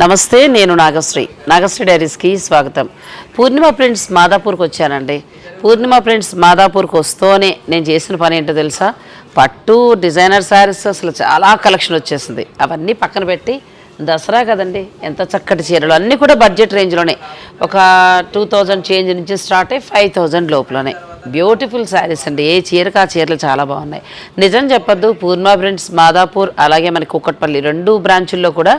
నమస్తే నేను నాగశ్రీ. నాగశ్రీ డైరీస్కి స్వాగతం. పూర్ణిమ ప్రింట్స్ మాదాపూర్కి వచ్చానండి. పూర్ణిమ ప్రింట్స్ మాదాపూర్కి వస్తూనే నేను చేసిన పని ఏంటో తెలుసా? పట్టు డిజైనర్ శారీస్ అసలు చాలా కలెక్షన్ వచ్చేసింది. అవన్నీ పక్కన పెట్టి దసరా కదండి ఎంత చక్కటి చీరలు. అన్నీ కూడా బడ్జెట్ రేంజ్లోనే. ఒక టూ థౌజండ్ చేంజ్ నుంచి స్టార్ట్ అయ్యి ఫైవ్ థౌజండ్ లోపలనే. బ్యూటిఫుల్ శారీస్ అండి. ఏ చీరకు ఆ చీరలు చాలా బాగున్నాయి. నిజం చెప్పద్దు పూర్ణిమ ప్రింట్స్ మాదాపూర్ అలాగే మనకి కుక్కట్పల్లి రెండు బ్రాంచుల్లో కూడా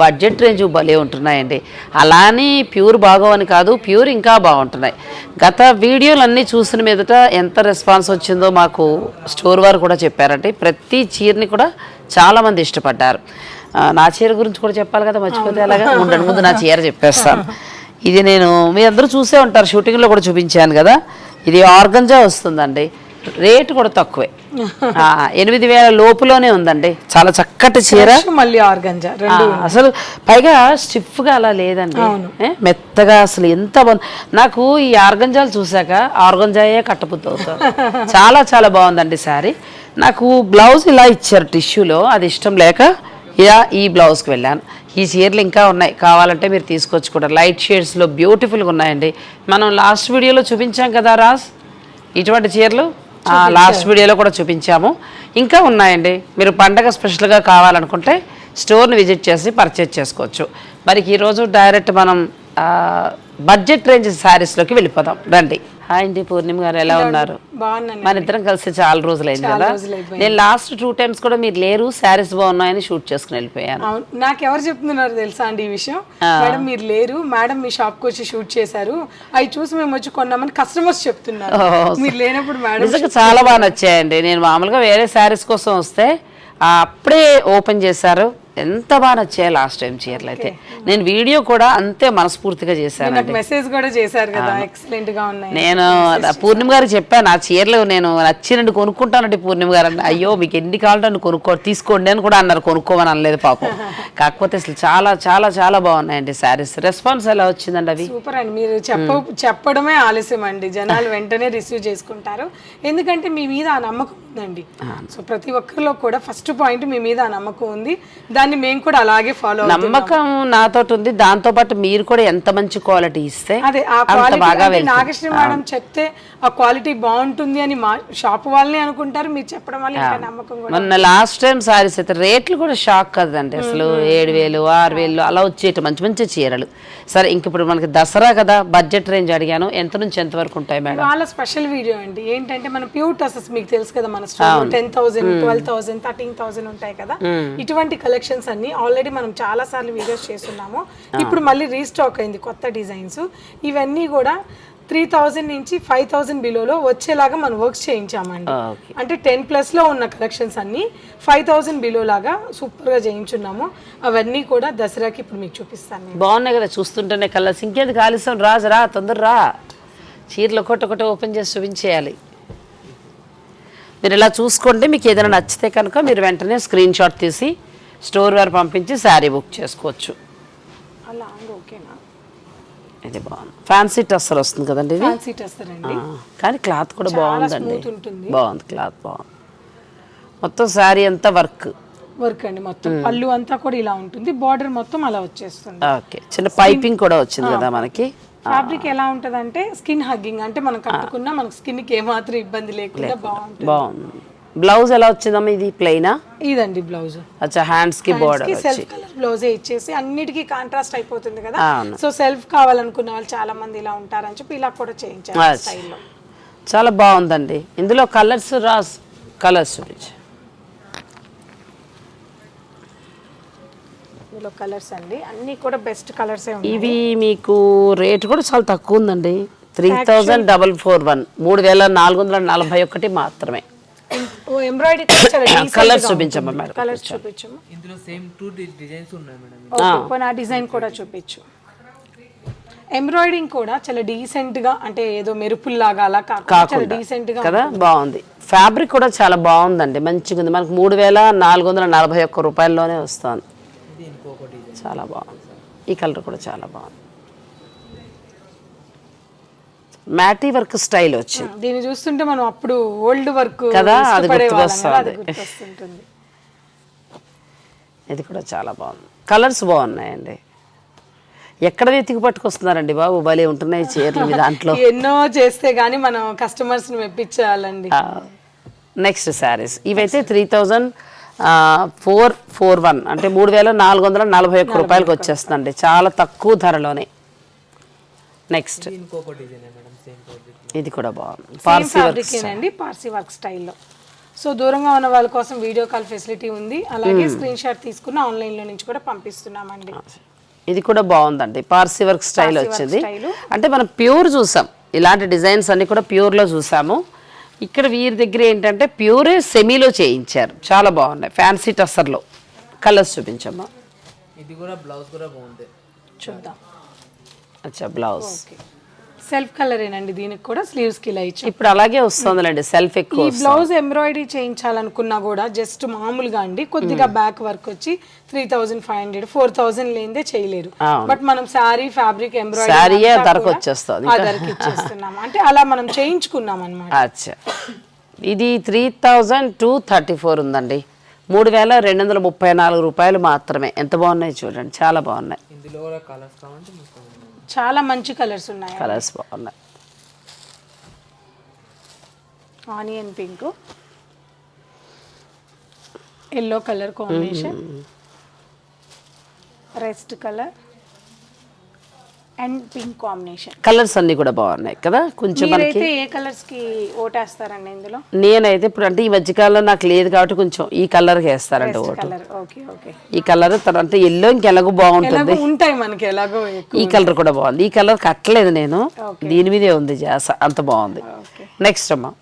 బడ్జెట్ రేంజ్ భలే ఉంటున్నాయండి. అలానే ప్యూర్ బాగోవని కాదు ప్యూర్ ఇంకా బాగుంటున్నాయి. గత వీడియోలన్నీ చూసిన మీదట ఎంత రెస్పాన్స్ వచ్చిందో మాకు స్టోర్ వారు కూడా చెప్పారంటే ప్రతి చీరని కూడా చాలామంది ఇష్టపడ్డారు. నా చీర గురించి కూడా చెప్పాలి కదా మర్చిపోతే అలాగా? ఉండండి ముందు నా చీర చెప్పేస్తాను. ఇది నేను మీ అందరూ చూసే ఉంటారు షూటింగ్లో కూడా చూపించాను కదా. ఇది ఆర్గంజా వస్తుందండి. రేటు కూడా తక్కువే. ఎనిమిది వేల లోపులోనే ఉందండి. చాలా చక్కటి చీర. మళ్ళీ ఆర్గంజా అసలు పైగా స్టిఫ్గా అలా లేదండి. మెత్తగా అసలు ఎంత బాగుంది. నాకు ఈ ఆర్గంజాలు చూసాక ఆర్గంజాయే కట్టబుద్ధి అవుతారు చాలా చాలా బాగుందండి శారీ. నాకు బ్లౌజ్ ఇలా ఇచ్చారు టిష్యూలో. అది ఇష్టం లేక ఇలా ఈ బ్లౌజ్కి వెళ్ళాను. ఈ చీరలు ఇంకా ఉన్నాయి. కావాలంటే మీరు తీసుకొచ్చుకుంటారు లైట్ షేడ్స్లో బ్యూటిఫుల్గా ఉన్నాయండి. మనం లాస్ట్ వీడియోలో చూపించాం కదా రాజ్? ఇటువంటి చీరలు? లాస్ట్ వీడియోలో కూడా చూపించాము. ఇంకా ఉన్నాయండి. మీరు పండగ స్పెషల్గా కావాలనుకుంటే స్టోర్ని విజిట్ చేసి పర్చేజ్ చేసుకోవచ్చు. మరి ఈరోజు డైరెక్ట్ మనం బడ్జెట్ రేంజ్ శారీస్లోకి వెళ్ళిపోదాం. రండి. హాయ్ అండి పూర్ణిమ గారు ఎలా ఉన్నారు? మన ఇద్దరం కలిసి చాలా రోజులైంది కదా. నేను లాస్ట్ టూ టైమ్స్ కూడా మీరు లేరు శారీస్ బాగున్నాయని షూట్ చేసుకుని వెళ్ళిపోయాను. నాకు ఎవరు చెప్తున్నారు తెలుసా అండి ఈ విషయం? మేడం మీరు లేరు మేడం మీ షాప్కి వచ్చి షూట్ చేశారు అవి చూసి మేము వచ్చి కొన్నామని కస్టమర్స్ చెప్తున్నారు. మీరు లేనప్పుడు మేడం నిజంగా చాలా బాగా నచ్చాయండి. నేను మామూలుగా వేరే శారీస్ కోసం వస్తే అప్పుడే ఓపెన్ చేశారు. ఎంత బాగా నచ్చాయి లాస్ట్ టైం చీరలు అయితే నేను వీడియో కూడా అంతే మనస్ఫూర్తిగా చేశాను నాకు మెసేజ్ కూడా చేశారు కదా ఎక్సలెంట్గా ఉన్నాయి. నేను పూర్ణిమ గారికి చెప్పాను ఆ చీరలు నేను నచ్చినట్టు కొనుక్కుంటానండి పూర్ణిమ గారు అంటే. అయ్యో మీకు ఎన్ని కావాలంటే కొనుక్కో తీసుకోండి అని కూడా అన్నారు కొనుక్కోమని అనలేదు పాపం. కాకపోతే అసలు చాలా చాలా చాలా బాగున్నాయండి శారీస్. రెస్పాన్స్ ఎలా వచ్చిందండి అవి? సూపర్ అండి. మీరు చెప్ప చెప్పడమే ఆలస్యం అండి. జనాలు వెంటనే రిసీవ్ చేసుకుంటారు. ఎందుకంటే మీ మీద ఆ నమ్మకం ఉందండి. సో ప్రతి ఒక్కరిలో కూడా ఫస్ట్ పాయింట్ మీ మీద ఆ నమ్మకం ఉంది. దాన్ని మేము కూడా అలాగే ఫాలో నమ్మకం నాతోటి ఉంది. దాంతో పాటు మీరు కూడా ఎంత మంచి క్వాలిటీ ఇస్తే అదే ఆ క్వాలిటీ నాగశ్రీ మేడం చెప్తే ఆ క్వాలిటీ బాగుంటుంది అని మా షాప్ వాళ్ళని అనుకుంటారు. మీరు చెప్పడం వల్ల ఇంకా నమ్మకం కూడా మొన్న లాస్ట్ టైం సారీస్ అయితే రేట్లు కూడా షాక్ కదండి. అసలు ఏడు వేలు ఆరు వేలు అలా వచ్చేటి మంచి మంచి చీరలు. సరే ఇంక ఇప్పుడు మనకి దసరా కదా బడ్జెట్ రేంజ్ అడిగాను. ఎంత నుంచి ఎంత వరకు ఉంటాయి మేడం? వాళ్ళ స్పెషల్ వీడియో అండి. ఏంటంటే మన ప్యూర్ టసెస్ మీకు తెలుసు కదా మన store ten thousand twelve thousand thirteen thousand ఉంటాయి కదా. ఇటువంటి కలెక్షన్స్ అన్ని ఆల్రెడీ మనం చాలా సార్లు వీడియోస్ చేస్తున్నాము. ఇప్పుడు మళ్ళీ రీస్టాక్ అయింది కొత్త డిజైన్స్ ఇవన్నీ కూడా త్రీ థౌజండ్ నుంచి ఫైవ్ థౌసండ్ బిలోలో వచ్చేలాగా మనం వర్క్స్ చేయించామండి. అంటే టెన్ ప్లస్లో ఉన్న కలెక్షన్స్ అన్ని ఫైవ్ థౌసండ్ బిలో లాగా సూపర్గా చేయించున్నాము. అవన్నీ కూడా దసరాకి ఇప్పుడు మీకు చూపిస్తాను నేను. బాగున్నాయి కదా చూస్తుంటేనే కలర్స్ ఇంకేది కాలుస్తాం రాజు రా తొందర రా. చీరలు ఒకటి ఒకటి ఓపెన్ చేసి చూపించేయాలి. మీరు ఇలా చూసుకోండి మీకు ఏదైనా నచ్చితే కనుక మీరు వెంటనే స్క్రీన్ షాట్ తీసి స్టోర్ వారు పంపించి శారీ బుక్ చేసుకోవచ్చు. అలా ఓకేనా? ఇది బాగుంది. ఫ్యాన్సీ టస్సర్ వస్తుంది కదండి ఇది? కానీ క్లాత్ కూడా బాగుందండి. బాగుంది క్లాత్ బాగుంది. మొత్తం శారీ అంతా వర్క్. వర్క్ అండి మొత్తం. పళ్ళు అంతా కూడా ఇలా ఉంటుంది. బార్డర్ మొత్తం అలా వచ్చేస్తుంది. ఓకే. చిన్న పైపింగ్ కూడా వచ్చింది కదా మనకి? ఫ్యాబ్రిక్ ఎలా ఉంటది అంటే స్కిన్ హగ్గింగ్ అంటే మనం కట్టుకున్నా మనకు స్కిన్కి ఏమాత్రం ఇబ్బంది లేకుండా. బాగుంటుంది. బాగుంది. బ్లౌజ్ ఎలా వచ్చిందమ్మా? ఇది ప్లెయినా ఇదండి బ్లౌజ్. అచ్చా హ్యాండ్స్కి బోర్డర్ సెల్ఫ్ కలర్ బ్లౌజే ఇచ్చేసి అన్నిటికీ కాంట్రాస్ట్ అయిపోతుంది కదా. సో సెల్ఫ్ కావాలనుకున్న వాళ్ళు చాలా మంది ఇలా ఉంటారని చెప్పి ఇలా కూడా చేయించారు. స్టైల్లో చాలా బాగుందండి. ఇందులో కలర్స్ రాస్ కలర్స్ చూపించు. ఇందులో కలర్స్ అండి. అన్ని కూడా బెస్ట్ కలర్సే ఇవి మీకు రేట్ కూడా చాలా తక్కువ ఉందండి. Three thousand double four one మూడు వేల నాలుగు వందల నలభై ఒకటి మాత్రమే. ఓ ఎంబ్రాయిడరీ చాలా కలర్స్ చూపించమ్మా మేడం కలర్స్ చూపించము ఇందులో సేమ్ టూ డిజైన్స్ ఉన్నాయి మేడం ఓకే ఆ డిజైన్ కూడా చూపించు. ఎంబ్రాయిడింగ్ కూడా చాలా డీసెంట్గా అంటే ఏదో మెరుపుల్లాగా అలా కాకుండా డీసెంట్గా కదా? బాగుంది. ఫ్యాబ్రిక్ కూడా చాలా బాగుందండి. మంచిగా ఉంది. మనకు మూడు వేల నాలుగు వందల నలభై ఒక్క రూపాయల్లోనే వస్తుంది. చాలా బాగుంది. ఈ కలర్ కూడా చాలా బాగుంది. మ్యాటీ వర్క్ స్టైల్ వచ్చింది దీన్ని చూస్తుంటే మనం అప్పుడు ఓల్డ్ వర్క్ కదా, అది గుర్తుకొస్తుంది. ఇది కూడా చాలా బాగుంది. కలర్స్ బాగున్నాయండి. ఎక్కడ వెతికి పట్టుకొస్తున్నారండి బాబు? భలే ఉంటున్నాయి చీరలు మీ దాంట్లో. ఎన్నో చేస్తే గానీ మనం కస్టమర్స్ని మెప్పించాలండి. నెక్స్ట్ శారీస్ ఇవైతే three thousand four four one అంటే మూడు వేల నాలుగు వందల నలభై ఒక్క రూపాయలకి వచ్చేస్తుందండి. చాలా తక్కువ ధరలోనే. నెక్స్ట్ ఇది కూడా బాగుంది పార్సీ ఫ్యాబ్రిక్ ఏనండి పార్సీ వర్క్ స్టైల్లో సో దూరంగా ఉన్న వాళ్ళ కోసం వీడియో కాల్ ఫెసిలిటీ ఉంది. అలాగే స్క్రీన్ షాట్ తీసుకుని ఆన్లైన్లో నుంచి కూడా పంపిస్తున్నామండి. ఇది కూడా బాగుందండి. పార్సీ వర్క్ స్టైల్ వచ్చింది. అంటే మనం ప్యూర్ చూసాం. ఇలాంటి డిజైన్స్ అన్ని కూడా ప్యూర్లో చూసాము. ఇక్కడ వీరి దగ్గర ఏంటంటే ప్యూరే సెమీలో చేయించారు. చాలా బాగున్నాయి. ఫ్యాన్సీ టస్సర్లో కలర్స్ చూపించమ్మా. ఇది కూడా బ్లౌజ్ కూడా బాగుంది. చూద్దాం. అచ్చా బ్లౌజ్ ఓకే సెల్ఫ్ కలర్ ఏనండి దీనికి కూడా స్లీవ్స్కి ఇలా ఇచ్చాం. ఇప్పుడు అలాగే వస్తుందిలేండి సెల్ఫ్ ఎక్కువ ఈ బ్లౌజ్ ఎంబ్రాయిడరీ చేయించాలనుకున్నా కూడా జస్ట్ మామూలుగా అండి కొద్దిగా బ్యాక్ వర్క్ వచ్చి three thousand five hundred four thousand లేనిదే చేయలేరు. బట్ మనం శారీ ఫ్యాబ్రిక్ ఎంబ్రాయిడరీ ధరకు వచ్చేస్తుంది. ఆ ధరకి ఇచ్చేస్తున్నాం. అంటే అలా మనం చేయించుకున్నాం అనమాట అచ్చా. ఇది three thousand two thirty four ఉందండి. మూడు వేల రెండు వందల ముప్పై నాలుగు రూపాయలు మాత్రమే. ఎంత బాగున్నాయి చూడండి చాలా బాగున్నాయి. ఇందులో కలర్స్ చాలా మంచి కలర్స్ ఉన్నాయి. కలర్స్ బాగున్నాయి. Onion pink yellow colour combination rest colour. And pink combination colours అన్ని కూడా బాగున్నాయి కదా? కొంచెం మనకి ఏ కలర్స్కి ఓటేస్తారండి ఇందులో? నేనైతే ఇప్పుడు అంటే ఈ మధ్యకాలంలో నాకు లేదు కాబట్టి కొంచెం ఈ కలర్ వేస్తారంట ఓటు. కలర్ ఓకే ఓకే ఈ కలర్ తర్వాత ఎల్లో ఇంకెలాగో బాగుంటుంది. ఉంటాయి మనకి ఎలాగో. ఈ కలర్ కూడా బాగుంది. ఈ కలర్ కట్టలేదు నేను. దీని మీదే ఉంది జాస. అంత బాగుంది. నెక్స్ట్ అమ్మా.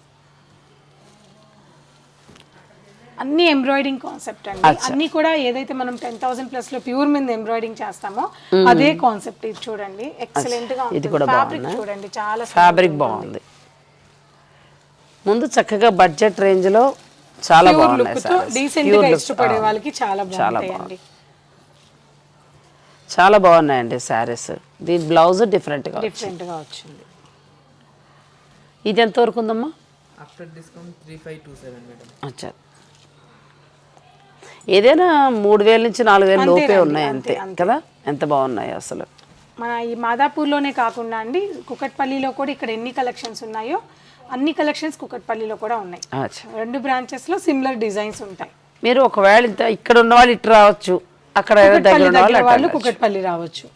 అన్ని ఎంబ్రాయిడింగ్ కాన్సెప్ట్ అండి. అన్ని కూడా ఏదైతే మనం టెన్ థౌసండ్ ప్లస్లో ప్యూర్ మీద ఎంబ్రాయిడింగ్ చేస్తామో అదే కాన్సెప్ట్ ఇది చూడండి. ఎక్సలెంట్గా ఇది కూడా ఫ్యాబ్రిక్ చూడండి. చాలా ఫ్యాబ్రిక్ బాగుంది. ముందు చక్కగా బడ్జెట్ రేంజ్లో చాలా బాగున్నాయి. డీసెంట్గా. ఇష్టపడే వాళ్ళకి చాలా బాగుంటాయండి. చాలా బాగున్నాయండి శారీస్ దీని బ్లౌజ్ డిఫరెంట్గా డిఫరెంట్గా వచ్చింది. ఇది ఎంత వరకు ఉందమ్మా? After discount three five two seven madam అచ్చా. ఏదైనా మూడు వేల నుంచి నాలుగు వేల లోపే ఉన్నాయి అంతే కదా? ఎంత బాగున్నాయి అసలు? మన ఈ మాదాపూర్లోనే కాకుండా అండి కుకట్పల్లిలో కూడా ఇక్కడ ఎన్ని కలెక్షన్స్ ఉన్నాయో అన్ని కలెక్షన్స్ కుకట్పల్లిలో కూడా ఉన్నాయి. అచ్చా. రెండు బ్రాంచెస్లో సిమిలర్ డిజైన్స్ ఉంటాయి. మీరు ఒకవేళ ఇంత ఇక్కడ ఉన్న వాళ్ళు ఇటు రావచ్చు అక్కడ వాళ్ళు. కుకట్పల్లి రావచ్చు.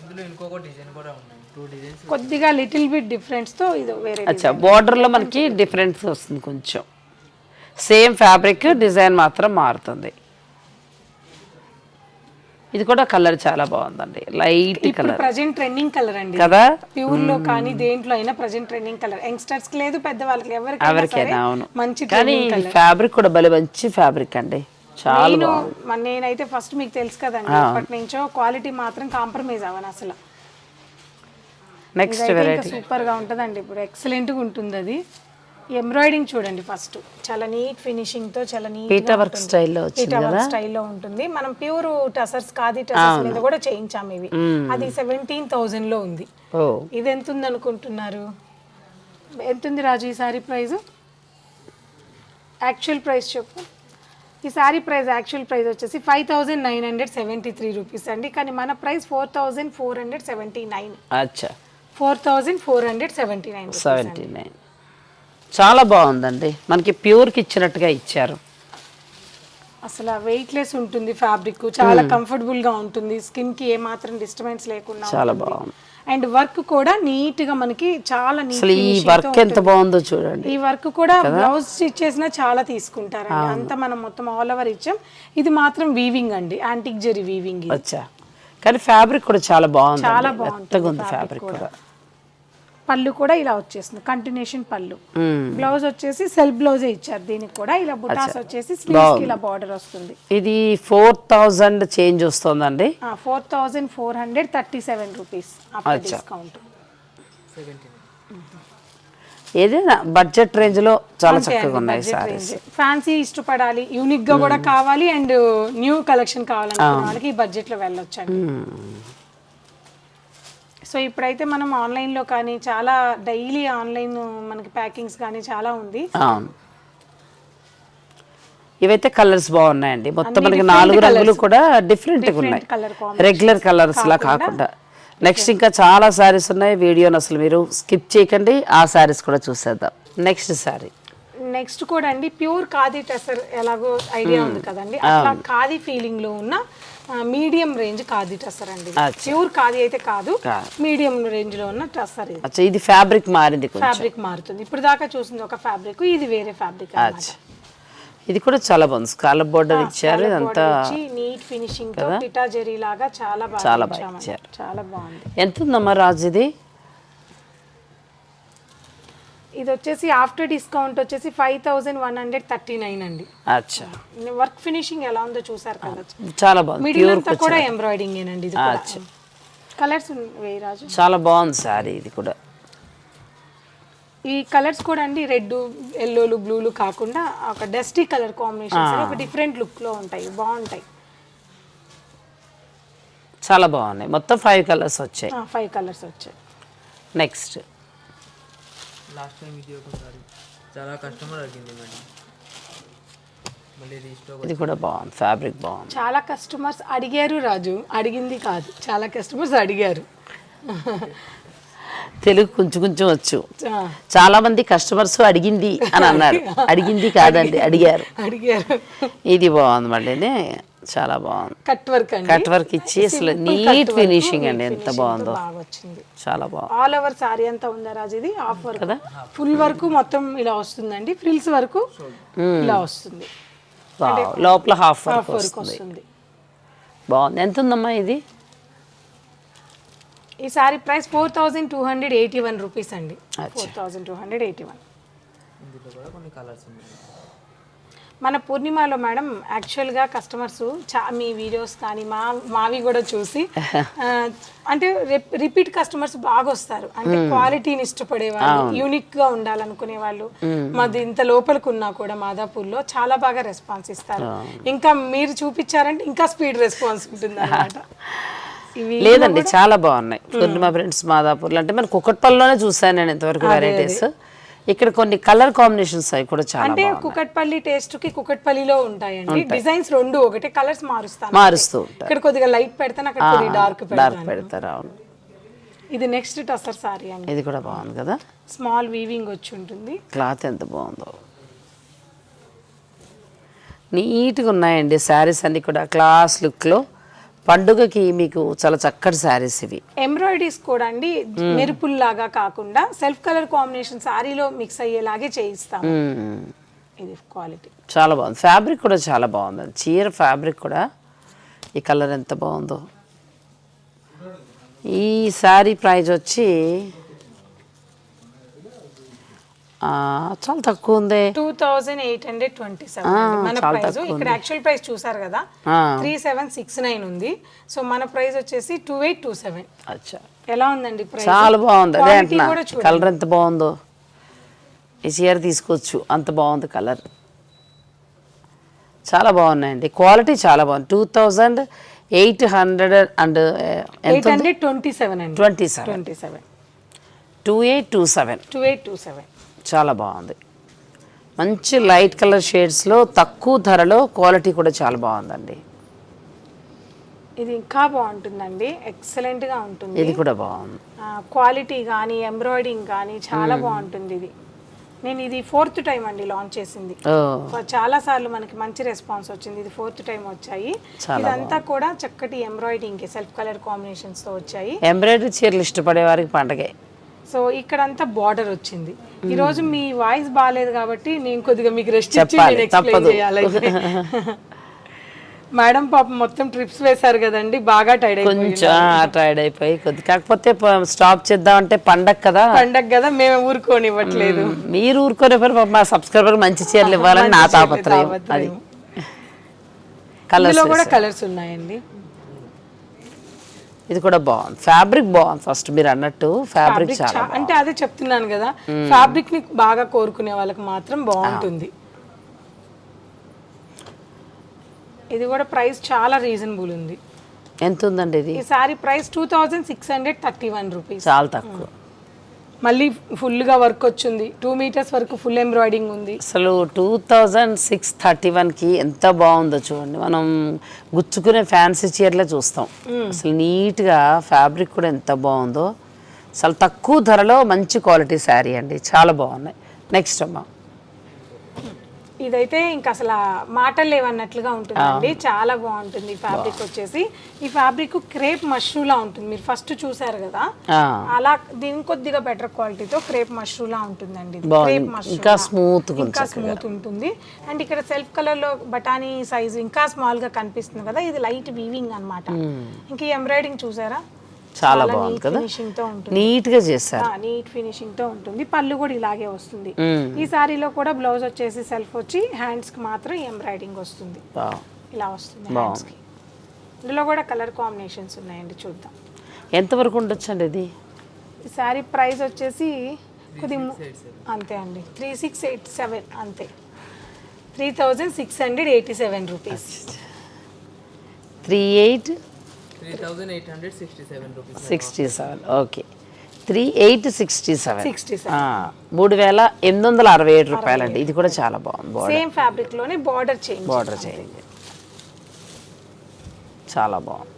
ఇందులో ఇంకొక డిజైన్ కూడా ఉన్నాయి టూ డిజైన్స్ కొద్దిగా లిటిల్ బిట్ డిఫరెన్స్తో ఇది వేరే అచ్చా బార్డర్లో మనకి డిఫరెన్స్ వస్తుంది కొంచెం. సేమ్ ఫ్యాబ్రిక్ డిజైన్ మాత్రం మారుతుంది. ఇది కూడా కలర్ చాలా బాగుందండి. Light colour. Present trending colour అండి. కదా? ప్యూర్లో కానీ దేంట్లో అయినా ప్రజెంట్ ట్రెండింగ్ కలర్. యంగ్స్టర్స్కి లేదు పెద్దవాళ్ళకి ఎవరికైనా సరే ఎవరికైనా అవును. మంచి కానీ ఫ్యాబ్రిక్ కూడా భలే మంచి ఫ్యాబ్రిక్ అండి. చాలా నేనైతే ఫస్ట్ మీకు తెలుసు కదండి అప్పటి నుంచో క్వాలిటీ మాత్రం కాంప్రమైజ్ అవ్వను అసలు. నెక్స్ట్ వెరైటీ సూపర్గా ఉంటుందండి. ఇప్పుడు ఎక్సలెంట్గా ఉంటుంది అది ఎంబ్రాయిడింగ్ చూడండి ఫస్ట్. చాలా నీట్ ఫినిషింగ్తో చాలా నీట్ పీటా వర్క్ స్టైల్లో పీటా వర్క్ స్టైల్లో ఉంటుంది. మనం ప్యూర్ టసర్స్ కాది టసర్స్ మీద కూడా చేయించాము ఇవి. అది సెవెంటీన్ థౌజండ్లో ఉంది. ఇది ఎంత ఉంది అనుకుంటున్నారు ఎంత ఉంది రాజు ఈ సారీ ప్రైస్ యాక్చువల్ ప్రైస్ చెప్పు. ఈ సారీ ప్రైస్ యాక్చువల్ ప్రైస్ వచ్చేసి five thousand nine hundred seventy three rupees అండి. కానీ మన price four thousand four hundred seventy nine అచ్చా. Four thousand four hundred seventy nine seventy nine చాలా బాగుందండి. మనకి ప్యూర్కి ఇచ్చినట్టుగా ఇచ్చారు. అసలు వెయిట్లెస్ ఉంటుంది ఫ్యాబ్రిక్. చాలా కంఫర్టబుల్గా ఉంటుంది. స్కిన్కి ఏ మాత్రం డిస్టర్బెన్స్ లేకుండా చాలా బాగుంది. అండ్ వర్క్ కూడా నీట్గా మనకి చాలా అసలు ఈ వర్క్ ఎంత బాగుందో చూడండి. ఈ వర్క్ కూడా బ్లౌజ్ స్టిచ్ చేసినా చాలా తీసుకుంటారండి. అంతా మనం మొత్తం ఆల్ ఓవర్ ఇచ్చాం. ఇది మాత్రం వీవింగ్ అండి. యాంటిక్ జెరీ వీవింగ్ వచ్చా కానీ ఫ్యాబ్రిక్ కూడా చాలా బాగుంది చాలా fabric ఫ్యాబ్రిక్ కూడా. పళ్ళు కూడా ఇలా వచ్చేస్తుంది. కంటిన్యూషన్ పళ్ళు. బ్లౌజ్ వచ్చేసి సెల్ఫ్ బ్లౌజే ఇచ్చారు. దీనికి కూడా ఇలా బుటాస్ వచ్చేసి స్లీవ్స్ ఇలా బార్డర్ వస్తుంది. ఇది ఫోర్ థౌజండ్ చేంజ్ వస్తుందండి? Four thousand four hundred thirty seven rupees discount ఏదైనా బడ్జెట్ రేంజ్లో చాలా చక్కగా ఉన్నాయి సారీస్ ఫ్యాన్సీ ఇష్టపడాలి యూనిక్గా కూడా కావాలి అండ్ న్యూ కలెక్షన్ కావాలనుకున్న వాళ్ళకి ఈ బడ్జెట్లో వెళ్ళొచ్చండి. సో ఇప్పుడైతే మనం ఆన్లైన్లో కానీ చాలా డైలీ ఆన్లైన్ మనకి ప్యాకింగ్స్ కానీ చాలా ఉంది. ఇవైతే కలర్స్ బాగున్నాయండి. మొత్తం మనకి నాలుగు రంగులు కూడా డిఫరెంట్ ఉన్నాయి. రెగ్యులర్ కలర్స్ లా కాకుండా నెక్స్ట్ ఇంకా చాలా శారీస్ ఉన్నాయి. వీడియోని అసలు మీరు స్కిప్ చేయకండి. ఆ శారీస్ కూడా చూసేద్దాం. నెక్స్ట్ శారీ నెక్స్ట్ కూడా అండి ప్యూర్ ఖాదీ టెసర్ ఎలాగో ఐడియా ఉంది కదండి. అట్లా ఖాదీ ఫీలింగ్లో ఉన్న మీడియం రేంజ్ ఖాదీ టెసర్ అండి. ప్యూర్ ఖాదీ అయితే కాదు కాదు. మీడియం రేంజ్లో ఉన్న టెసర్ ఇది. ఫ్యాబ్రిక్ మారింది ఫ్యాబ్రిక్ మారుతుంది. ఇప్పుడు దాకా చూసింది ఒక ఫ్యాబ్రిక్ ఇది వేరే ఫ్యాబ్రిక్ ఇది కూడా చాలా బాగుంది. స్కాలప్ బోర్డర్ ఇచ్చారు ఇదంతా నీట్ ఫినిషింగ్తో పిటా జెరీ లాగా చాలా బాగా చాలా బాగా. ఇచ్చారు. చాలా బాగుంది. ఎంత ఉందమ్మా రాజు ఇది? ఇది వచ్చేసి ఆఫ్టర్ డిస్కౌంట్ వచ్చేసి five thousand one hundred thirty nine అండి. అచ్చా. వర్క్ ఫినిషింగ్ ఎలా ఉందో చూసారు కదా. చాలా బాగుంది. మిడిల్ అంతా కూడా ఎంబ్రాయిడింగ్ ఏనండి ఇది కూడా. అచ్చా. కలర్స్ రాజు? చాలా బాగుంది శారీ ఇది కూడా. ఈ కలర్స్ కూడా అండి రెడ్ ఎల్లోలు బ్లూలు కాకుండా ఒక డస్టీ కలర్ కాంబినేషన్స్ ఒక డిఫరెంట్ లుక్లో ఉంటాయి బాగుంటాయి. చాలా బాగున్నాయి. మొత్తం ఫైవ్ కలర్స్ వచ్చాయి. ఫైవ్ కలర్స్ వచ్చాయి. నెక్స్ట్. లాస్ట్ టైం ఇది ఒకసారి. చాలా కస్టమర్ అడిగింది మేడం. మళ్ళీ రీస్టాక్ ఇది కూడా బాగుంది ఫ్యాబ్రిక్ బాగుంది. చాలా కస్టమర్స్ అడిగారు రాజు. అడిగింది కాదు. చాలా కస్టమర్స్ అడిగారు. తెలుగు కొంచెం కొంచెం వచ్చు. ఆ, చాలా మంది కస్టమర్స్ అడిగింది అని అన్నారు. అడిగింది కాదండి అడిగారు. అడిగారు. ఇది బాగుంది మళ్ళీ చాలా బాగుంది. కట్ వర్క్ అండి. కట్ వర్క్ ఇచ్చి అసలు నీట్ ఫినిషింగ్ అండి ఎంత బాగుందో. బాగా వచ్చింది చాలా బాగుంది. ఆల్ ఓవర్ సారీ అంతా ఉందా రాజు ఇది? హాఫ్ వర్క్ కదా? ఫుల్ వర్క్ మొత్తం ఇలా వస్తుందండి. ఫ్రిల్స్ వరకు ఇలా వస్తుంది. వావ్. లోపల హాఫ్ వర్క్ హాఫ్ వర్క్ వస్తుంది. బాగుంది. ఎంత ఉందమ్మా ఇది? ఈ sari price four thousand two hundred eighty one rupees అండి. Four thousand two hundred eighty one ఇందులో కూడా కొన్ని కలర్స్ ఉన్నాయి మన పూర్ణిమలో మేడం యాక్చువల్గా కస్టమర్స్ చా మీ వీడియోస్ కానీ మా మావి కూడా చూసి అంటే రిపీట్ కస్టమర్స్ బాగా వస్తారు అంటే క్వాలిటీని ఇష్టపడే వాళ్ళు యూనిక్గా ఉండాలనుకునే వాళ్ళు మాది ఇంత లోపలికి ఉన్నా కూడా మాదాపూర్లో చాలా బాగా రెస్పాన్స్ ఇస్తారు. ఇంకా మీరు చూపించారంటే ఇంకా స్పీడ్ రెస్పాన్స్ ఉంటుంది అనమాట లేదండి చాలా బాగున్నాయి. పూర్ణిమ ఫ్రెండ్స్ మాదాపూర్లో. అంటే మన కుక్కట్పల్లిలోనే చూసాను నేను ఇంతవరకు వెరైటీస్ ఇక్కడ కొన్ని కలర్ కాంబినేషన్స్ అవి కూడా చాలా అంటే కుకట్పల్లి టేస్ట్కి కుకట్పల్లిలో ఉంటాయండి. డిజైన్స్ రెండు ఒకటే కలర్స్ మారుస్తాను మారుస్తూ ఉంటారు ఇక్కడ కొద్దిగా లైట్ పెడతాను అక్కడ కొద్దిగా డార్క్ డార్క్ పెడతాను. పెడతారు అవును. ఇది నెక్స్ట్ టసర్ సారీ అండి. ఇది కూడా బాగుంది కదా? స్మాల్ వీవింగ్ వచ్చి ఉంటుంది. క్లాత్ ఎంత బాగుందో. నీట్గా ఉన్నాయండి శారీస్ అన్ని కూడా క్లాస్ లుక్లో పండుగకి మీకు చాలా చక్కటి శారీస్ ఇవి. ఎంబ్రాయిడరీస్ కూడా అండి మెరుపుల్లాగా కాకుండా సెల్ఫ్ కలర్ కాంబినేషన్ సారీలో మిక్స్ అయ్యేలాగే చేయిస్తాము. మ్మ్. ఇది క్వాలిటీ చాలా బాగుంది. ఫ్యాబ్రిక్ కూడా చాలా బాగుంది. చీర ఫ్యాబ్రిక్ కూడా ఈ కలర్ ఎంత బాగుందో. ఈ శారీ ప్రైస్ వచ్చి చాలా తక్కువ ఉంది. Two thousand eight hundred twenty seven మన ప్రైస్ ఇక్కడ యాక్చువల్ ప్రైస్ చూసారు కదా? త్రీ సెవెన్ సిక్స్ నైన్ ఉంది. సో మన ప్రైస్ వచ్చేసి టూ ఎయిట్ టూ సెవెన్. అచ్చా. ఎలా ఉందండి చాలా బాగుంది. అదే అంటున్నా. కలర్ ఎంత బాగుందో. ఈ చీర తీసుకోవచ్చు. అంత బాగుంది కలర్. చాలా బాగున్నాయండి. క్వాలిటీ చాలా బాగుంది. Two thousand eight hundred and eight hundred twenty seven అండి. Twenty seven. Twenty seven. Two eight two seven. Two eight two seven. చాలా బాగుంది. మంచి లైట్ కలర్ షేడ్స్లో తక్కువ ధరలో క్వాలిటీ కూడా చాలా బాగుందండి. ఇది ఇంకా బాగుంటుందండి. ఎక్సలెంట్గా ఉంటుంది. ఇది కూడా బాగుంది. క్వాలిటీ కానీ ఎంబ్రాయిడింగ్ కానీ చాలా బాగుంటుంది ఇది. నేను ఇది ఫోర్త్ టైం అండి లాంచ్ చేసింది. చాలా సార్లు మనకి మంచి రెస్పాన్స్ వచ్చింది. ఇది ఫోర్త్ టైం వచ్చాయి. ఇదంతా కూడా చక్కటి ఎంబ్రాయిడింగ్ సెల్ఫ్ కలర్ కాంబినేషన్స్తో వచ్చాయి. ఎంబ్రాయిడరీ చీరలు ఇష్టపడే వారికి పండగే. సో ఇక్కడంతా బార్డర్ వచ్చింది. ఈ రోజు మీ వాయిస్ బాగాలేదు కాబట్టి నేను కొద్దిగా మీకు రెస్ట్ ఇచ్చి నేను ఎక్స్ప్లెయిన్. చేయాలి మేడం పాపం మొత్తం ట్రిప్స్ వేశారు కదండి బాగా టైర్డ్ కొంచెం టైర్డ్ అయిపోయి కొద్ది కాకపోతే స్టాప్ చేద్దామంటే పండగ కదా. పండగ కదా మేము ఊరుకోనివ్వట్లేదు. మీరు ఊరుకునే పని మా సబ్స్క్రైబర్ మంచి చీరలు ఇవ్వాలని నా తాపత్రయం అది. కలర్స్ కూడా కలర్స్ ఉన్నాయండి. ఇది కూడా బాగుంది. ఫ్యాబ్రిక్ బాగుంది ఫస్ట్ మీరు అన్నట్టు. ఫ్యాబ్రిక్ చాలా అంటే అదే చెప్తున్నాను కదా. ఫ్యాబ్రిక్ని బాగా కోరుకునే వాళ్ళకి మాత్రం బాగుంటుంది. ఇది కూడా ప్రైస్ చాలా రీజనబుల్ ఉంది. ఎంత ఉందండి ఇది? ఈ sari price two thousand six hundred thirty one rupees. చాలా తక్కువ. మళ్ళీ ఫుల్గా వర్క్ వచ్చింది. టూ మీటర్స్ వరకు ఫుల్ ఎంబ్రాయిడింగ్ ఉంది. అసలు టూ థౌజండ్ సిక్స్ థర్టీ వన్కి ఎంత బాగుందో చూడండి. మనం గుచ్చుకునే ఫ్యాన్సీ చీరలే చూస్తాం. అసలు నీట్గా ఫ్యాబ్రిక్ కూడా ఎంత బాగుందో. అసలు తక్కువ ధరలో మంచి క్వాలిటీ శారీ అండి. చాలా బాగున్నాయి. నెక్స్ట్ అమ్మా. ఇదైతే ఇంకా అసలు మాటలు లేవన్నట్లుగా ఉంటుందండి. చాలా బాగుంటుంది ఈ ఫ్యాబ్రిక్ వచ్చేసి. ఈ ఫ్యాబ్రిక్ క్రేప్ మష్రూలా ఉంటుంది. మీరు ఫస్ట్ చూసారు కదా? అలా దీని కొద్దిగా బెటర్ క్వాలిటీతో క్రేప్ మష్రూలా ఉంటుందండి. క్రేప్ మష్రూలా. ఉంది ఇంకా స్మూత్ ఉంటుంది. అండ్ ఇక్కడ సెల్ఫ్ కలర్లో బటానీ సైజ్ ఇంకా స్మాల్గా కనిపిస్తుంది కదా? ఇది లైట్ వీవింగ్ అన్నమాట. ఇంకా ఎంబ్రాయిడింగ్ చూసారా? చాలా బాగుంది కదా. ఫినిషింగ్తో ఉంటుంది. నీట్గా చేశారు. నీట్ ఫినిషింగ్తో ఉంటుంది. పళ్ళు కూడా ఇలాగే వస్తుంది. ఈ సారీలో కూడా బ్లౌజ్ వచ్చేసి సెల్ఫ్ వచ్చి హ్యాండ్స్కి మాత్రం ఎంబ్రాయిడింగ్ వస్తుంది. ఇలా వస్తుంది హ్యాండ్స్కి. ఇందులో కూడా కలర్ కాంబినేషన్స్ ఉన్నాయండి చూద్దాం. ఎంతవరకు ఉండొచ్చండి ఇది? ఈ శారీ ప్రైస్ వచ్చేసి కొద్ది అంతే అండి. త్రీ సిక్స్ ఎయిట్ సెవెన్ అంతే. Three thousand six hundred eighty seven rupees. Three eight sixty seven okay three eight sixty seven sixty మూడు వేల ఎనిమిది వందల అరవై ఏడు రూపాయలండి. ఇది కూడా చాలా బాగుంది బార్డర్ సేమ్ ఫ్యాబ్రిక్లోనే బార్డర్ చేంజ్ బార్డర్ చేయండి చాలా బాగుంది.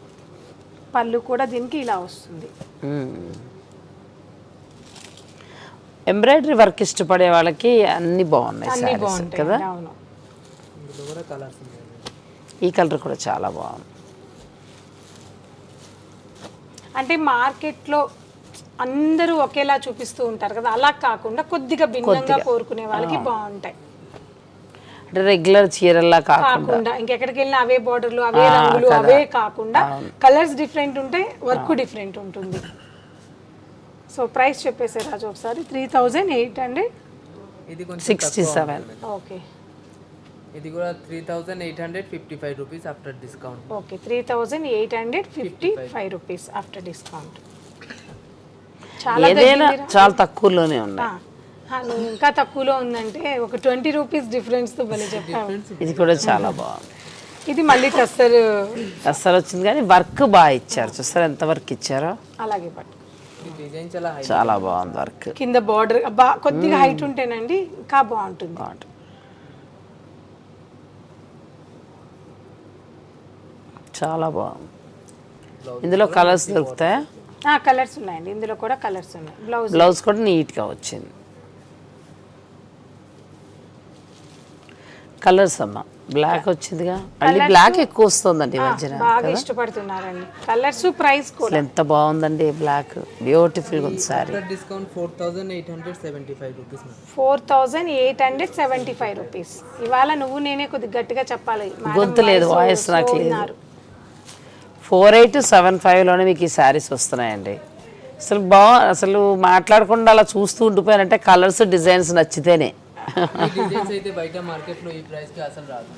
పళ్ళు కూడా దీనికి ఇలా వస్తుంది. ఎంబ్రాయిడరీ వర్క్ ఇష్టపడే వాళ్ళకి అన్ని బాగున్నాయి అన్ని sarees బాగుంటాయి కదా? ఈ కలర్ కూడా చాలా బాగుంది. అంటే మార్కెట్లో అందరూ ఒకేలా చూపిస్తూ ఉంటారు కదా అలా కాకుండా కొద్దిగా భిన్నంగా కోరుకునే వాళ్ళకి బాగుంటాయి. అంటే రెగ్యులర్ చీరల్లా కాకుండా. కాకుండా ఇంకెక్కడికి వెళ్ళినా అవే బార్డర్లు అవే రంగులు అవే కాకుండా కలర్స్ డిఫరెంట్ ఉంటాయి వర్క్ డిఫరెంట్ ఉంటుంది. సో ప్రైస్ చెప్పేసే రాజు ఒకసారి త్రీ థౌజండ్ ఎయిట్ హండ్రెడ్ ఇది కొంచెం సిక్స్టీ సెవెన్ ఓకే ఇది కూడా three thousand eight hundred fifty five rupees after discount okay three thousand eight hundred fifty five rupees after discount చాలా ఏదైనా చాలా తక్కువలోనే ఉన్నాయి. నువ్వు ఇంకా తక్కువలో ఉందంటే ఒక ట్వంటీ రూపీస్ డిఫరెన్స్తో భలే చెప్పావు. ఇది కూడా చాలా బాగుంది. ఇది మళ్ళీ టస్సర్ అస్సలు వచ్చింది కానీ వర్క్ బాగా ఇచ్చారు. చూస్తారు ఎంత వర్క్ ఇచ్చారో? అలాగే పట్టు డిజైన్ చాలా బాగుంది వర్క్. కింద బార్డర్ కొద్దిగా హైట్ ఉంటేనండి ఇంకా బాగుంటుంది. బాగుంటుంది. చాలా బాగుంది ఇందులో కలర్స్ దొరుకుతాయా? కలర్స్ ఉన్నాయండి. ఇందులో కూడా కలర్స్ ఉన్నాయి. బ్లౌజ్ బ్లౌజ్ కూడా నీట్గా వచ్చింది. కలర్స్ అమ్మ బ్లాక్ వచ్చిందిగా? మళ్ళీ బ్లాక్ ఎక్కువ వస్తుందండి మధ్యన బాగా ఇష్టపడుతున్నారండి. కలర్స్ ప్రైస్ కూడా. ఎంత బాగుందండి బ్లాక్ బ్యూటిఫుల్గా ఉంది sari discount four thousand eight hundred seventy five rupees four thousand eight hundred seventy five rupees ఇవాళ నువ్వు నేనే కొద్దిగా గట్టిగా చెప్పాలి. గొంతు లేదు వాయిస్ నాకు లేదు. ఫోర్ ఎయిట్ సెవెన్ ఫైవ్లోనే మీకు ఈ శారీస్ వస్తున్నాయండి. అసలు బా అసలు మాట్లాడకుండా అలా చూస్తూ ఉండిపోయానంటే కలర్స్ డిజైన్స్ నచ్చితేనే. అయితే బయట మార్కెట్లో ఈ ప్రైస్కి అసలు రాదు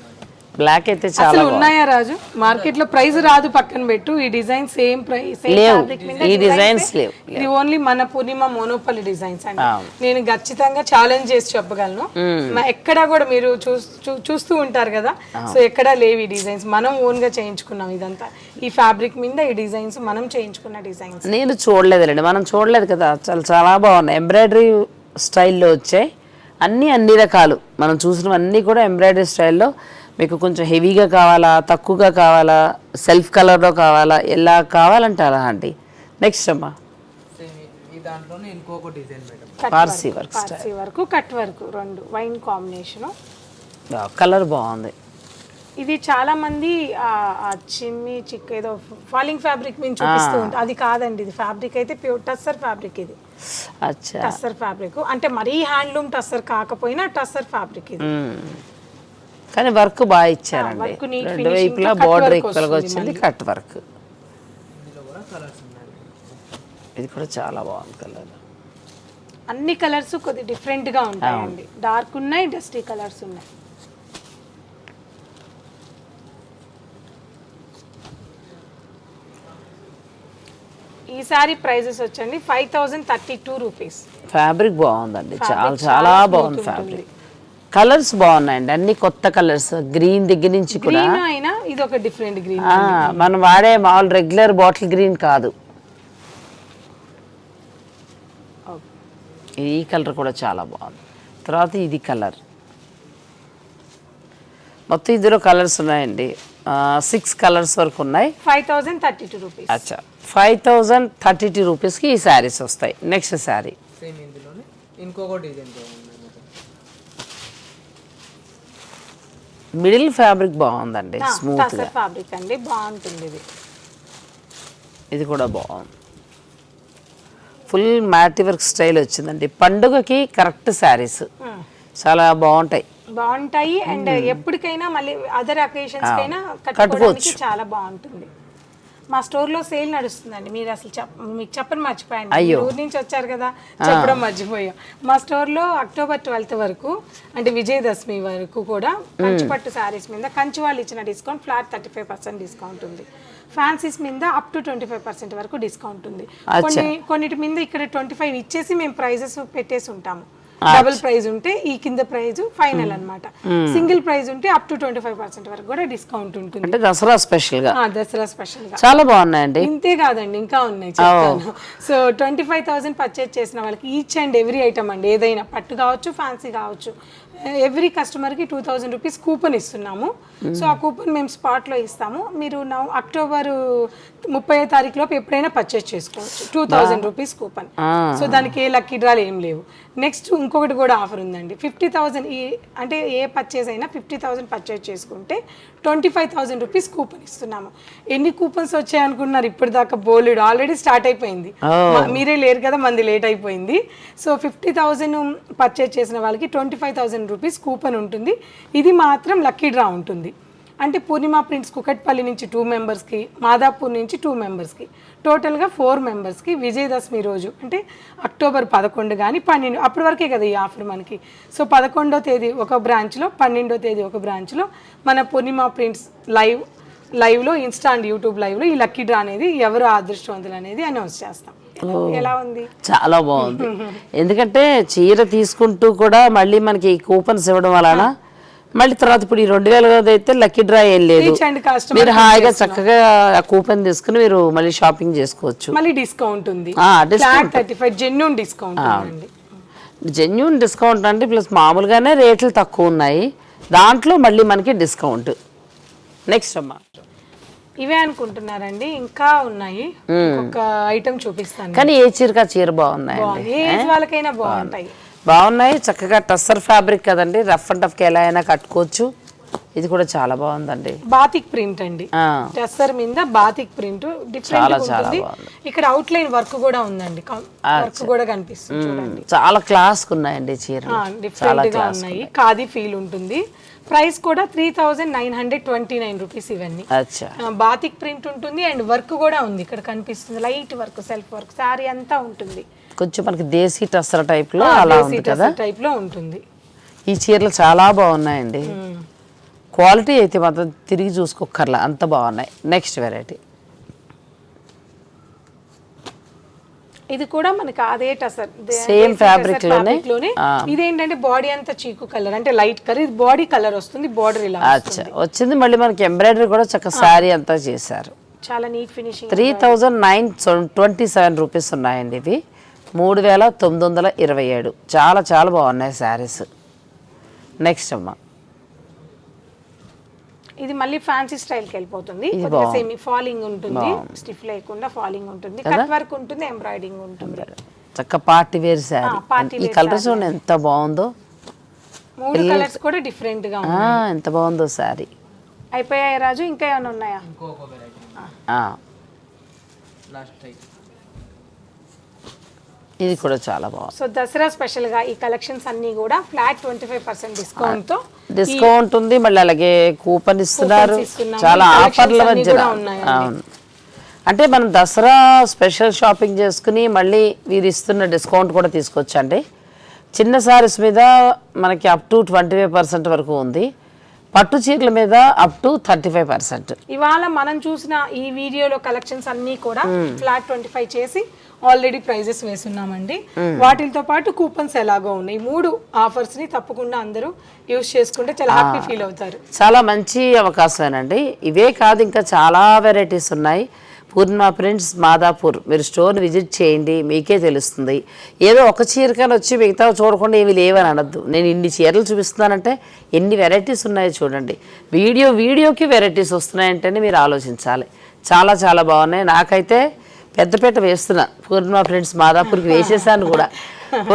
బ్లాక్ అయితే చాలా అసలు ఉన్నాయా రాజు? మార్కెట్లో ప్రైస్ రాదు పక్కన పెట్టు. ఈ డిజైన్ సేమ్ ప్రైస్ లేవు. ఈ designs ఏ. లేవు. ఇది ఓన్లీ మన పూర్ణిమ మోనోపల్లి డిజైన్స్ అండి. నేను ఖచ్చితంగా ఛాలెంజ్ చేసి చెప్పగలను. మా ఎక్కడా కూడా మీరు చూస్- చూ- చూస్తూ ఉంటారు కదా? సో ఎక్కడా లేవు ఈ డిజైన్స్. మనం ఓన్గా చేయించుకున్నాం ఇదంతా. ఈ ఫ్యాబ్రిక్ మీద ఈ డిజైన్స్ మనం చేయించుకున్న డిజైన్స్. నేను చూడలేదులేండి. మనం చూడలేదు కదా. చాలా చాలా బాగున్నాయి. ఎంబ్రాయిడరీ స్టైల్లో వచ్చాయి. అన్నీ అన్ని రకాలు. మనం చూసినవన్నీ కూడా ఎంబ్రాయిడరీ స్టైల్లో మీకు కొంచెం హెవీగా కావాలా తక్కువగా కావాలా సెల్ఫ్ కలర్లో కావాలా ఎలా కావాలంటే అలా అండి నెక్స్ట్ అమ్మా పార్సీ వర్క్ పార్సీ వరకు కట్ వరకు రెండు వైన్ కాంబినేషన్ కలర్ బాగుంది. ఇది చాలా మంది చిమ్మి చిక్ ఏదో ఫాలింగ్ ఫ్యాబ్రిక్ చూపిస్తూ అది కాదండి ఇది ఫ్యాబ్రిక్ అయితే ప్యూర్ టస్సర్ ఫ్యాబ్రిక్ ఇది. అచ్చా. టస్సర్ ఫ్యాబ్రిక్ అంటే మరీ హ్యాండ్లూమ్ టస్సర్ కాకపోయినా టస్సర్ ఫ్యాబ్రిక్ ఇది. కానీ వర్క్ బాగా ఇచ్చారండి. రెండు వైపులా బార్డర్ ఈక్వల్గా వచ్చింది కట్ వర్క్. ఇది కూడా చాలా బాగుంది కలర్. అన్ని కలర్స్ కొద్ది డిఫరెంట్గా ఉంటాయండి. డార్క్ ఉన్నాయి డస్టీ కలర్స్ ఉన్నాయి. ఈ సారీ ప్రైజెస్ వచ్చండి five thousand thirty two rupees fabric బాగుందండి చాలా చాలా బాగుంది ఫ్యాబ్రిక్ కలర్స్ బాగున్నాయండి. అన్ని కొత్త కలర్స్. గ్రీన్ దగ్గర నుంచి కూడా గ్రీన్ అయినా ఇది ఒక డిఫరెంట్ గ్రీన్ ఆ, మనం వాడే మామూలు రెగ్యులర్ బాటిల్ గ్రీన్ కాదు. ఈ కలర్ కూడా చాలా బాగుంది. తర్వాత ఇది కలర్. మొత్తం ఇందులో కలర్స్ ఉన్నాయండి. సిక్స్ కలర్స్ వరకు ఉన్నాయి. Five thousand thirty two rupees అచ్చా. ఫైవ్ థౌజండ్ థర్టీ టూ రూపీస్కి ఈ శారీస్ వస్తాయి. నెక్స్ట్ శారీ. సేమ్ ఇందులోనే. ఇంకొక డిజైన్ ఉన్నాయి మొత్తం. మిడిల్ ఫ్యాబ్రిక్ బాగుందండి టసర్ ఫ్యాబ్రిక్ అండి బాగుంటుంది ఇది. ఇది కూడా బాగుంది. ఫుల్ మ్యాటి వర్క్ స్టైల్ వచ్చిందండి. పండుగకి కరెక్ట్ శారీస్. చాలా బాగుంటాయి. బాగుంటాయి అండ్ ఎప్పటికైనా మళ్ళీ అదర్ అకేషన్స్ కైనా కట్టుకోవడానికి కట్టుకోవచ్చు. చాలా బాగుంటుంది. మా స్టోర్లో సేల్ నడుస్తుందండి. మీరు అసలు మీకు చెప్పని మర్చిపోయాను. ఊరు నుంచి వచ్చారు కదా చెప్పడం మర్చిపోయాం. మా స్టోర్లో అక్టోబర్ ట్వెల్త్ వరకు అంటే విజయదశమి వరకు కూడా కంచిపట్టు శారీస్ మీద కంచి వాళ్ళు ఇచ్చిన discount flat thirty five percent discount ఉంది. ఫ్యాన్సీస్ మీద up to twenty five percent వరకు డిస్కౌంట్ ఉంది. కొన్ని కొన్నిటి మీద ఇక్కడ ట్వంటీ ఫైవ్ ఇచ్చేసి మేము ప్రైజెస్ పెట్టేసి ఉంటాము. డబుల్ ప్రైజ్ ఉంటే ఈ కింద ప్రైజ్ ఫైనల్ అన్నమాట. సింగిల్ ప్రైజ్ ఉంటే up to twenty five percent వరకు కూడా డిస్కౌంట్ ఉంటుంది. అంటే దసరా స్పెషల్గా ఆ, దసరా స్పెషల్గా. చాలా బాగున్నాయండి. ఇంతే కాదండి ఇంకా ఉన్నాయి so twenty five thousand purchase చేసిన వాళ్ళకి ఈచ్ అండ్ ఎవ్రీ ఐటమ్ అండి ఏదైనా పట్టు కావచ్చు ఫ్యాన్సీ కావచ్చు ఎవ్రీ కస్టమర్కి టూ థౌజండ్ రూపీస్ కూపన్ ఇస్తున్నాము. సో ఆ కూపన్ మేము స్పాట్లో ఇస్తాము. మీరు నా అక్టోబర్ ముప్పై తారీఖు లోపు ఎప్పుడైనా పర్చేజ్ చేసుకోవచ్చు. Two thousand rupees coupon. So దానికి ఏ లక్కీ డ్రాలు ఏం లేవు. నెక్స్ట్ ఇంకొకటి కూడా ఆఫర్ ఉందండి. ఫిఫ్టీ థౌసండ్ ఈ అంటే ఏ పర్చేజ్ అయినా ఫిఫ్టీ థౌసండ్ పర్చేజ్ చేసుకుంటే twenty five thousand rupees coupon ఇస్తున్నాము. ఎన్ని కూపన్స్ వచ్చాయనుకున్నారు ఇప్పటిదాకా బోలెడు. ఆల్రెడీ స్టార్ట్ అయిపోయింది. మీరే లేరు కదా మంది లేట్ అయిపోయింది. సో ఫిఫ్టీ థౌసండ్ పర్చేజ్ చేసిన వాళ్ళకి twenty five thousand rupees coupon ఉంటుంది. ఇది మాత్రం లక్కీ డ్రా ఉంటుంది. అంటే పూర్ణిమ ప్రింట్స్ కుకట్పల్లి నుంచి టూ మెంబర్స్కి మాదాపూర్ నుంచి టూ మెంబర్స్కి టోటల్గా ఫోర్ మెంబర్స్కి విజయదశమి రోజు అంటే అక్టోబర్ పదకొండు కానీ పన్నెండు అప్పటి వరకే కదా ఈ ఆఫర్ మనకి. సో పదకొండో తేదీ ఒక బ్రాంచ్లో పన్నెండో తేదీ ఒక బ్రాంచ్లో మన పూర్ణిమ ప్రింట్స్ లైవ్ లైవ్లో ఇన్స్టా అండ్ యూట్యూబ్ లైవ్లో ఈ లక్కీ డ్రా అనేది ఎవరు అదృష్టవంతులు అనేది అనౌన్స్ చేస్తాం. ఎలా- ఉంది? చాలా బాగుంది. ఎందుకంటే చీర తీసుకుంటూ కూడా మళ్ళీ మనకి కూపన్స్ ఇవ్వడం వలన మళ్ళీ తర్వాత ఇప్పుడు ఈ రెండు వేల అయితే లక్కీ డ్రా ఏం లేదు. మీరు హాయిగా చక్కగా ఆ కూపన్ తీసుకుని మీరు మళ్ళీ షాపింగ్ చేసుకోవచ్చు. మళ్ళీ డిస్కౌంట్ ఉంది. జెన్యున్ డిస్కౌంట్ జెన్యున్ డిస్కౌంట్ అంటే ప్లస్ మామూలుగానే రేట్లు తక్కువ ఉన్నాయి. దాంట్లో మళ్ళీ మనకి డిస్కౌంట్ నెక్స్ట్ అమ్మా. ఇవే అనుకుంటున్నారండి. ఇంకా ఉన్నాయి. ఒక ఐటమ్ చూపిస్తాను. కానీ ఏ చీరకా చీర ఏ ఏజ్ వాళ్ళకైనా బాగుంటాయి. బాగున్నాయి. చక్కగా టస్సర్ ఫ్యాబ్రిక్ కదండి. రఫ్ అండ్ టఫ్కి ఎలా అయినా కట్టుకోవచ్చు. ఇది కూడా చాలా బాగుందండి. బాతిక్ ప్రింట్ అండి. టెస్సర్ మీద బాతిక్ ప్రింట్. డిఫరెంట్ చాలా, ఉంటుంది. ఇక్కడ అవుట్ లైన్ వర్క్ కూడా ఉందండి. వర్క్ కూడా కనిపిస్తుంది. చూడండి. చాలా క్లాస్కి ఉన్నాయండి చాలా డిఫరెంట్గా క్లాస్ ఉన్నాయి. ఖాదీ ఫీల్ ఉంటుంది. ప్రైస్ కూడా three thousand nine hundred twenty nine rupees ఇవన్నీ బాతిక్ ప్రింట్ ఉంటుంది. అండ్ వర్క్ కూడా ఉంది. ఇక్కడ కనిపిస్తుంది. Light work self work sari అంతా ఉంటుంది. కొంచెం మనకి దేశీ టస్సర్ టైప్లో అలా ఉంది కదా? టైప్లో ఉంటుంది. ఈ చీరలు చాలా బాగున్నాయండి. క్వాలిటీ అయితే మాత్రం తిరిగి చూసుకోకర్లా అంత బాగున్నాయి. నెక్స్ట్ వెరైటీ ఇది కూడా మనకి అదే టసర్ Same fabric లోనే? ఇదేంటంటే బాడీ అంతా చీకు కలర్ అంటే లైట్ కలర్ ఇది బాడీ కలర్ వస్తుంది బార్డర్ ఇలా అచ్చా. వచ్చింది మళ్ళీ మనకి ఎంబ్రాయిడరీ కూడా చక్కగా శారీ అంతా చేశారు. చాలా neat finishing three thousand nine twenty seven rupees ఉన్నాయండి ఇవి. మూడు వేల తొమ్మిది వందల ఇరవై ఏడు. చాలా చాలా బాగున్నాయి శారీస్. నెక్స్ట్ అమ్మా. ఇది మళ్ళీ ఫ్యాన్సీ స్టైల్కి వెళ్ళిపోతుంది. సెమీ ఫాలింగ్ ఉంటుంది. స్టిఫ్ లేకుండా ఫాలింగ్ ఉంటుంది. కట్ వర్క్ ఉంటుంది ఎంబ్రాయిడింగ్ ఉంటుంది. చక్క పార్టీ వేర్ శారీ. ఈ wear కలర్ చూడండి ఎంత బాగుందో. మూడు కలర్స్ కూడా డిఫరెంట్గా ఎంత బాగుందో శారీ. అయిపోయాయి రాజు? ఇంకా ఏమైనా ఉన్నాయా? ఇంకొక వెరైటీ ఆ, లాస్ట్ టైప్ ఇది కూడా చాలా బాగుంది. సో దసరా స్పెషల్గా ఈ కలెక్షన్స్ అన్ని కూడా ఫ్లాట్ ట్వంటీ ఫైవ్ పర్సెంట్ డిస్కౌంట్తో డిస్కౌంట్ ఉంది. మళ్ళీ అలాగే కూపన్ ఇస్తున్నారు. చాలా ఆఫర్ల. అవును. అంటే మనం దసరా స్పెషల్ షాపింగ్ చేసుకుని మళ్ళీ వీరు ఇస్తున్న డిస్కౌంట్ కూడా తీసుకొచ్చండి. చిన్న సారీస్ మీద మనకి up to twenty five percent వరకు ఉంది. పట్టు చీరల మీద up to thirty five percent ఇవాళ మనం చూసిన ఈ వీడియోలో కలెక్షన్స్ అన్ని కూడా ఫ్లాట్ ట్వంటీ ఫైవ్ చేసి ఆల్రెడీ ప్రైజెస్ వేస్తున్నామండి వాటితో పాటు కూపన్స్ ఎలాగో ఉన్నాయి. మూడు ఆఫర్స్ని తప్పకుండా అందరూ యూస్ చేసుకుంటే చాలా హ్యాపీ ఫీల్ అవుతారు. చాలా మంచి అవకాశమేనండి ఇవే కాదు ఇంకా చాలా వెరైటీస్ ఉన్నాయి. పూర్ణిమ ప్రింట్స్ మాదాపూర్ మీరు స్టోర్ని విజిట్ చేయండి మీకే తెలుస్తుంది. ఏదో ఒక చీరకని వచ్చి మిగతా చూడకుండా ఏమి లేవని అనొద్దు. నేను ఇన్ని చీరలు చూపిస్తున్నానంటే ఎన్ని వెరైటీస్ ఉన్నాయో చూడండి. వీడియో వీడియోకి వెరైటీస్ వస్తున్నాయంటేనే మీరు ఆలోచించాలి. చాలా చాలా బాగున్నాయి. నాకైతే పెద్దపేట వేస్తున్నా. పూర్ణిమ ఫ్రెండ్స్ మాదాపూర్కి వేసేసాను కూడా.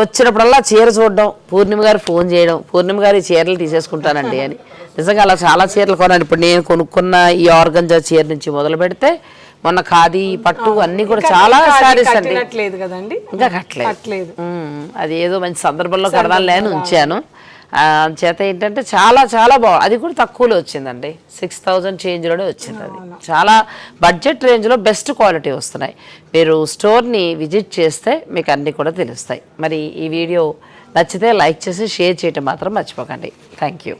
వచ్చినప్పుడల్లా చీర చూడడం పూర్ణిమ గారు ఫోన్ చేయడం పూర్ణిమ గారు ఈ చీరలు తీసేసుకుంటానండి అని. నిజంగా అలా చాలా చీరలు కొన్నాను. ఇప్పుడు నేను కొనుక్కున్న ఈ ఆర్గంజా చీర నుంచి మొదలు పెడితే మొన్న ఖాదీ పట్టు అన్నీ కూడా చాలా శారీస్ అండి. ఇంకా కట్టలేదు. కట్టలేదు. మ్మ్. అది ఏదో మంచి సందర్భంలో కడదాను లేని ఉంచాను. చేత ఏంటంటే చాలా చాలా బాగుంది అది కూడా తక్కువలో వచ్చిందండి. సిక్స్ థౌజండ్ చేంజ్లోనే వచ్చింది అది. చాలా బడ్జెట్ రేంజ్లో బెస్ట్ క్వాలిటీ వస్తున్నాయి. మీరు స్టోర్ని విజిట్ చేస్తే మీకు అన్నీ కూడా తెలుస్తాయి. మరి ఈ వీడియో నచ్చితే లైక్ చేసి షేర్ చేయటం మాత్రం మర్చిపోకండి. Thank you